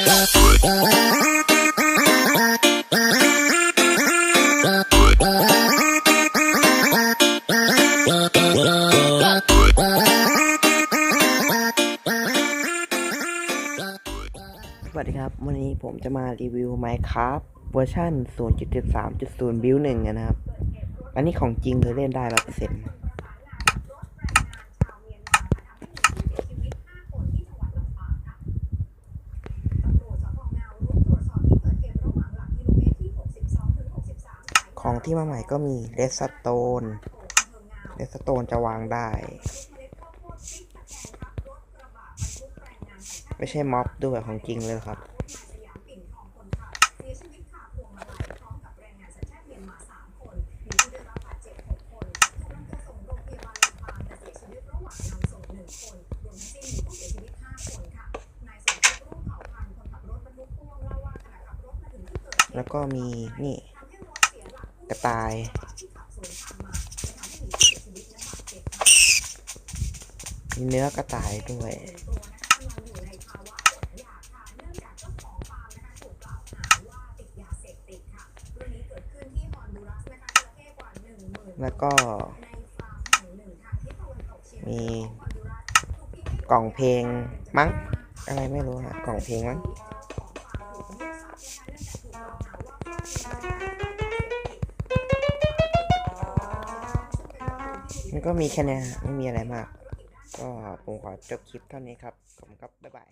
สวัสดีครับ วันนี้ผมจะมารีวิว Minecraft เวอร์ชัน0.13.0 Build 1 นะครับ อันนี้ของจริงเลยเล่นได้ร้อยเปอร์เซ็นต์ ของที่มาใหม่ก็มีเลสโตนเลสโตนจะวางได้ ไม่ใช่ม็อบด้วยของจริงเลยครับแล้วก็มีนี่ กระต่าย มีเนื้อกระต่ายด้วยแล้วก็ มีกล่องเพลงมั้ง อะไรไม่รู้ฮะกล่องเพลงมั้ง มันก็มีแค่นี้ยฮะไม่มีอะไรมาก ก็ผมขอจบคลิปเท่านี้ครับขอบคุณครับบ๊ายบาย